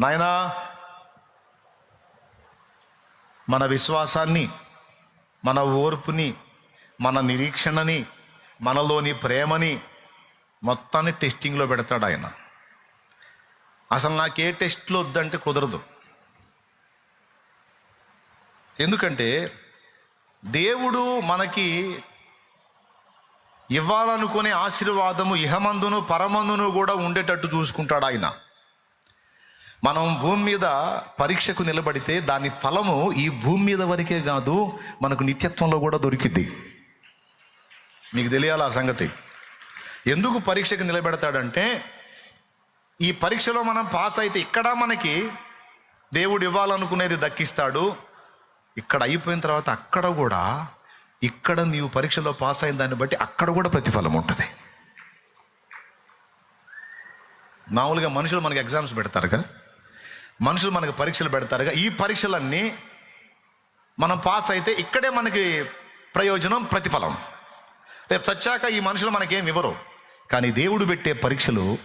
నాయనా మన విశ్వాసాన్ని మన ఓర్పుని మన నిరీక్షణని మనలోని ప్రేమని మొత్తాన్ని టెస్టింగ్లో పెడతాడు ఆయన. అసలు నాకే టెస్ట్లో వద్దంటే కుదరదు. ఎందుకంటే దేవుడు మనకి ఇవ్వాలనుకునే ఆశీర్వాదము ఇహమందును పరమందును కూడా ఉండేటట్టు చూసుకుంటాడు ఆయన. మనం భూమి మీద పరీక్షకు నిలబడితే దాని ఫలము ఈ భూమి మీద వరకే కాదు మనకు నిత్యత్వంలో కూడా దొరికిద్ది. మీకు తెలియాలి ఆ సంగతి? ఎందుకు పరీక్షకు నిలబెడతాడంటే ఈ పరీక్షలో మనం పాస్ అయితే ఇక్కడ మనకి దేవుడు ఇవ్వాలనుకునేది దక్కిస్తాడు. ఇక్కడ అయిపోయిన తర్వాత అక్కడ కూడా ఇక్కడ నీవు పరీక్షలో పాస్ అయిన దాన్ని బట్టి అక్కడ కూడా ప్రతిఫలం ఉంటుంది. మామూలుగా మనుషులు మనకి ఎగ్జామ్స్ పెడతారుగా. మనుషులు మనకి పరీక్షలు పెడతారుగా. ఈ పరీక్షలన్నీ మనం పాస్ అయితే ఇక్కడే మనకి ప్రయోజనం ప్రతిఫలం. రేపు చచ్చాక ఈ మనుషులు మనకేం ఇవ్వరు. కానీ దేవుడు పెట్టే పరీక్షలు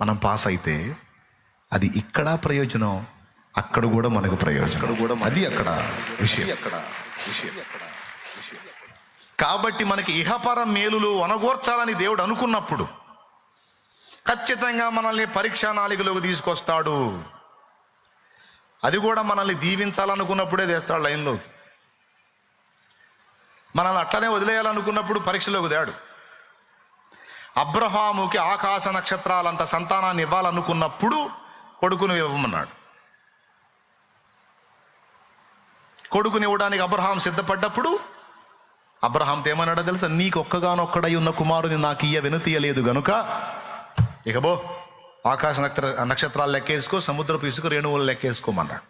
మనం పాస్ అయితే అది ఇక్కడ ప్రయోజనం అక్కడ కూడా మనకు ప్రయోజనం. కూడా అది అక్కడ విషయం. అక్కడ విషయం. కాబట్టి మనకి ఇహపర మేలులు అనగోర్చాలని దేవుడు అనుకున్నప్పుడు ఖచ్చితంగా మనల్ని పరీక్షా నాలికలోకి తీసుకొస్తాడు. అది కూడా మనల్ని దీవించాలనుకున్నప్పుడే తెస్తాడు లైన్లో. మనల్ని అట్లనే వదిలేయాలనుకున్నప్పుడు పరీక్షలోకి దాడు అబ్రహాముకి ఆకాశ నక్షత్రాలంత సంతానాన్ని ఇవ్వాలనుకున్నప్పుడు కొడుకుని ఇవ్వమన్నాడు. కొడుకుని ఇవ్వడానికి అబ్రహాం సిద్ధపడ్డప్పుడు అబ్రహాం ఏమన్నాడో తెలుసా? నీకు ఒక్కగానొక్కడై ఉన్న కుమారుని నాకు ఇయ్య వెనుతీయలేదు గనుక ఇకబో ఆకాశ నక్షత్ర నక్షత్రాలు లెక్కేసుకో సముద్రపు ఇసుక రేణువులు లెక్కేసుకోమన్నాడు.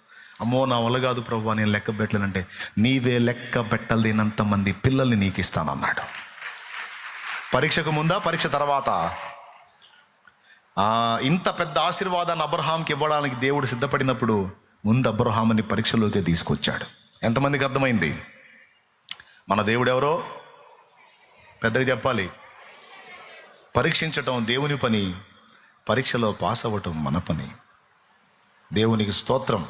అమ్మో నా వల్ల కాదు ప్రభు నేను లెక్క పెట్టలేనంటే నీవే లెక్క పెట్టలేనంత మంది పిల్లల్ని నీకు ఇస్తానన్నాడు పరీక్షకు ముందా పరీక్ష తర్వాత? ఇంత పెద్ద ఆశీర్వాదాన్ని అబ్రహాంకి ఇవ్వడానికి దేవుడు సిద్ధపడినప్పుడు ముందు అబ్రహాముని పరీక్షలోకి తీసుకొచ్చాడు. ఎంతమందికి అర్థమైంది? మన దేవుడు ఎవరో? పెద్దగా చెప్పాలి. పరీక్షించటం దేవుని పని. పరీక్షలో పాస్ అవ్వటం మన పని. దేవునికి స్తోత్రం.